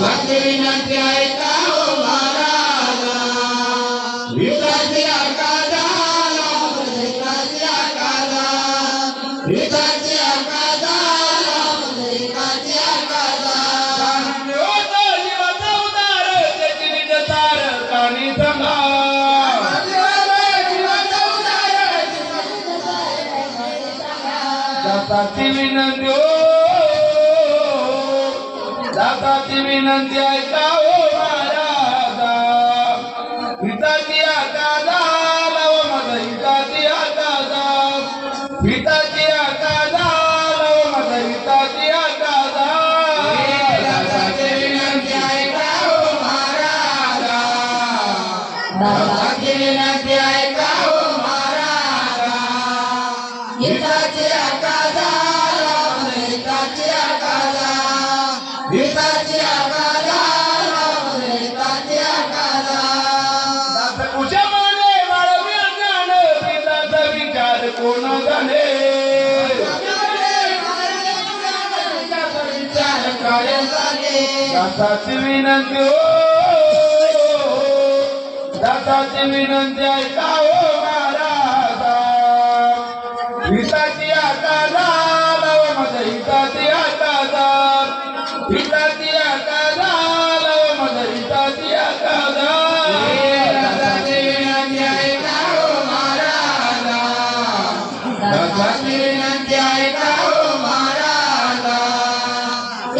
दादाची विनंती ऐका हो महाराज विठाची आकादा विठाची आकादा विठाची आकादा विठाची आकादा दाताची विनंती हो दाताची विनंती ऐका हो महाराजा हिताची आकादा लाव माझा हिताची आकादा हिताची आकादा लाव माझा हिताची आता जा विनंती ऐका हो दादाची विनंती ऐका दाताची विनंती हो दाताची विनंती ऐका हो महाराजा. हिताची आता लाव माझा हिताची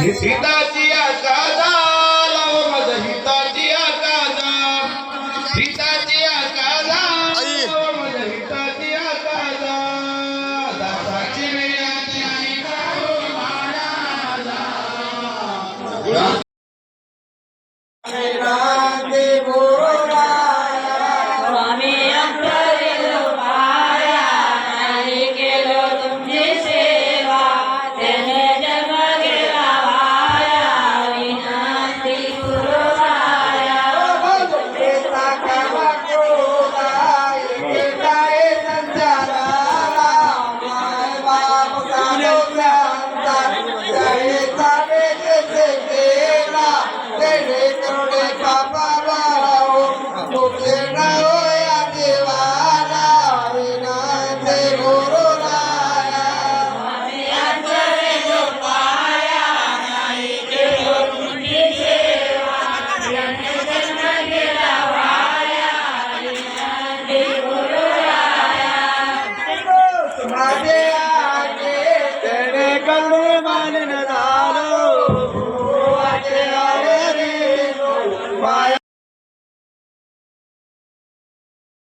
हिताची आकादा लाव माझा हिताची आकादा हिताची आकादा लाव माझा हिताची आकादा दाताची विनंती ऐका हो महाराजा.